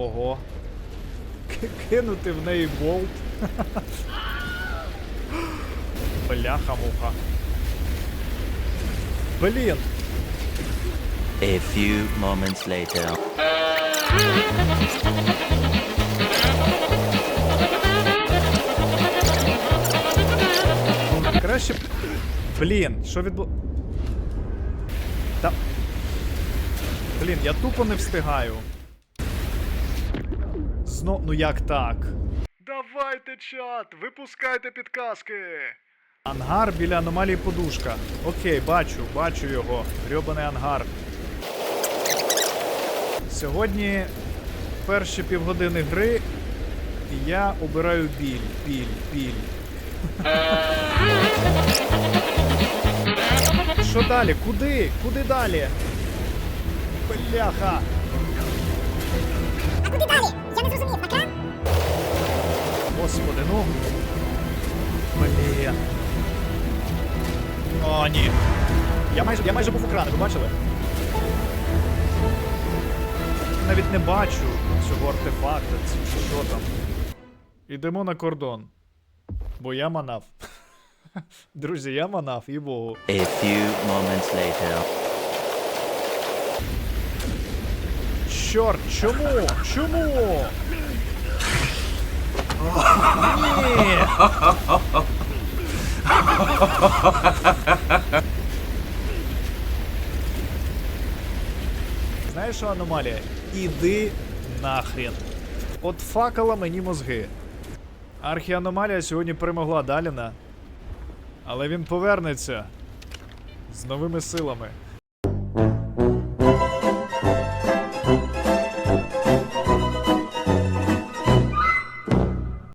Ого. Кинути в неї болт. Бляха-муха. Блін. A few moments later. Краще. Блін, що відбу. Та. Блін, я тупо не встигаю. Зно... Ну як так? Давайте, чат, випускайте підказки. Ангар біля аномалії подушка. Окей, бачу, бачу його. Грьобаний ангар. Сьогодні перші півгодини гри. І я обираю біль, біль, біль. Що далі? Куди? Куди далі? Бляха! А куди далі? Господи, ну. Блін. О, ні. Я майже, я майже був у крані, ви бачили? Навіть не бачу цього артефакта, що там. Ідемо на кордон. Бо я манав. Друзі, я манав, і богу. A few moments later. Чорт, чому? Чому? Знаєш, що аномалія? Іди нахрен. От факала мені мозги. Архіаномалія сьогодні перемогла Даліна. Але він повернеться з новими силами.